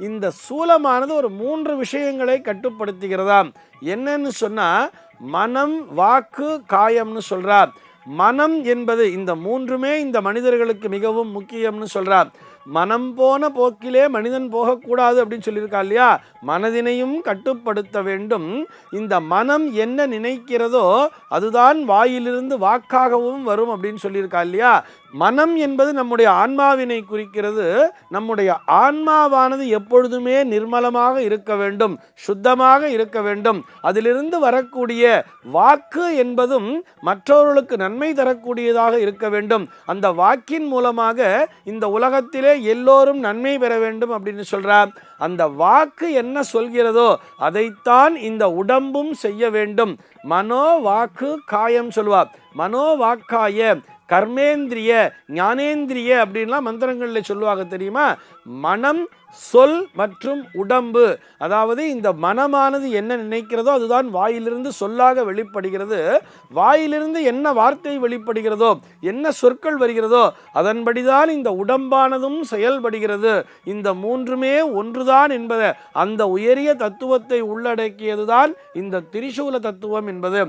இந்த சூலமானது ஒரு மூன்று விஷயங்களை கட்டுப்படுத்துகிறதாம் என்னன்னு சொன்னா மனம் வாக்கு காயம்னு சொல்றார் மனம் என்பது இந்த மூன்றுமே இந்த மனிதர்களுக்கு மிகவும் முக்கியம்னு சொல்றார் மனம் போன போக்கிலே மனிதன் போகக்கூடாது அப்படின்னு சொல்லியிருக்கா இல்லையா? மனதினையும் கட்டுப்படுத்த வேண்டும். இந்த மனம் என்ன நினைக்கிறதோ அதுதான் வாயிலிருந்து வாக்காகவும் வரும் அப்படின்னு சொல்லியிருக்கா இல்லையா? மனம் என்பது நம்முடைய ஆன்மாவினை குறிக்கிறது. நம்முடைய ஆன்மாவானது எப்பொழுதுமே நிர்மலமாக இருக்க வேண்டும் சுத்தமாக இருக்க வேண்டும். அதிலிருந்து வரக்கூடிய வாக்கு என்பதும் மற்றவர்களுக்கு நன்மை தரக்கூடியதாக இருக்க வேண்டும். அந்த வாக்கின் மூலமாக இந்த உலகத்திலே எல்லோரும் நன்மை பெற வேண்டும் அப்படின்னு சொல்கிறார் அந்த வாக்கு என்ன சொல்கிறதோ அதைத்தான் இந்த உடம்பும் செய்ய வேண்டும். மனோ வாக்கு காயம் சொல்லுவார் மனோ வாக்காய கர்மேந்திரிய ஞானேந்திரிய அப்படின்லாம் மந்திரங்களில் சொல்லுவாங்க தெரியுமா? மனம் சொல் மற்றும் உடம்பு. அதாவது இந்த மனமானது என்ன நினைக்கிறதோ அதுதான் வாயிலிருந்து சொல்லாக வெளிப்படுகிறது. வாயிலிருந்து என்ன வார்த்தை வெளிப்படுகிறதோ என்ன சொற்கள் வருகிறதோ அதன்படிதான் இந்த உடம்பானதும் செயல்படுகிறது. இந்த மூன்றுமே ஒன்றுதான் என்பது அந்த உயரிய தத்துவத்தை உள்ளடக்கியதுதான் இந்த திரிசூல தத்துவம் என்பது.